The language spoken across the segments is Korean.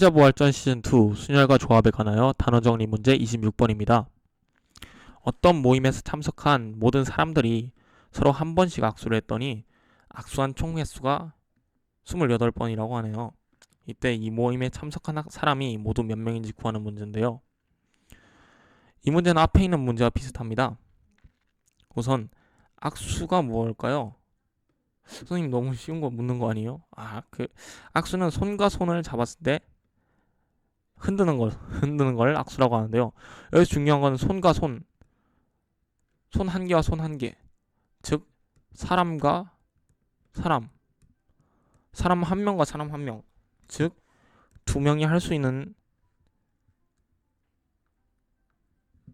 투자부활전 시즌2 순열과 조합에 관하여 단어 정리 문제 26번입니다. 어떤 모임에 참석한 모든 사람들이 서로 한 번씩 악수를 했더니 악수한 총 횟수가 28번이라고 하네요. 이때 이 모임에 참석한 학- 사람이 모두 몇 명인지 구하는 문제인데요. 이 문제는 앞에 있는 문제와 비슷합니다. 우선 악수가 무엇일까요? 선생님 너무 쉬운 거 묻는 거 아니에요? 아, 그 악수는 손과 손을 잡았을 때 흔드는 걸 흔드는 걸 악수라고 하는데요. 여기서 중요한 건 손과 손, 손 한 개와 손 한 개, 즉 사람과 사람, 사람 한 명과 사람 한 명, 즉 두 명이 할 수 있는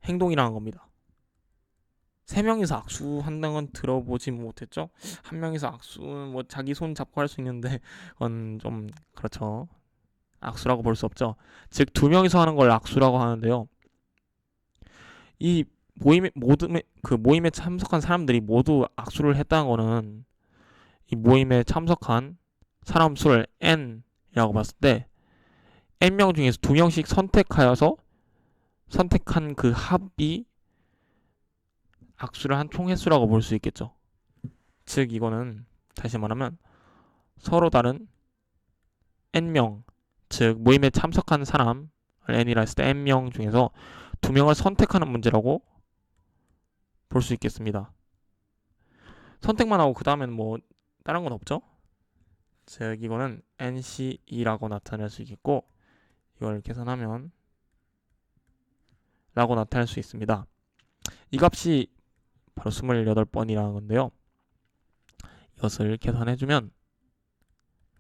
행동이라는 겁니다. 세 명이서 악수한다는 건 들어보지 못했죠? 한 명이서 악수는 뭐 자기 손 잡고 할 수 있는데 그건 좀 그렇죠. 악수라고 볼 수 없죠. 즉 두 명이서 하는 걸 악수라고 하는데요. 이 모임에 모든 그 모임에 참석한 사람들이 모두 악수를 했다는 거는 이 모임에 참석한 사람 수를 n이라고 봤을 때 n 명 중에서 두 명씩 선택하여서 선택한 그 합이 악수를 한 총 횟수라고 볼 수 있겠죠. 즉 이거는 다시 말하면 서로 다른 n 명 즉 모임에 참석한 사람 n이라 했을 때 n명 중에서 두 명을 선택하는 문제라고 볼 수 있겠습니다. 선택만 하고 그 다음엔 뭐 다른 건 없죠? 즉 이거는 NC2라고 나타낼 수 있겠고 이걸 계산하면 라고 나타낼 수 있습니다. 이 값이 바로 28번이라는 건데요. 이것을 계산해주면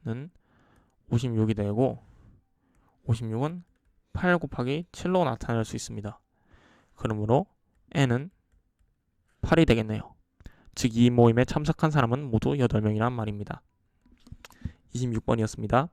는 56이 되고 56은 8 곱하기 7로 나타낼 수 있습니다. 그러므로 n은 8이 되겠네요. 즉 이 모임에 참석한 사람은 모두 8명이란 말입니다. 26번이었습니다.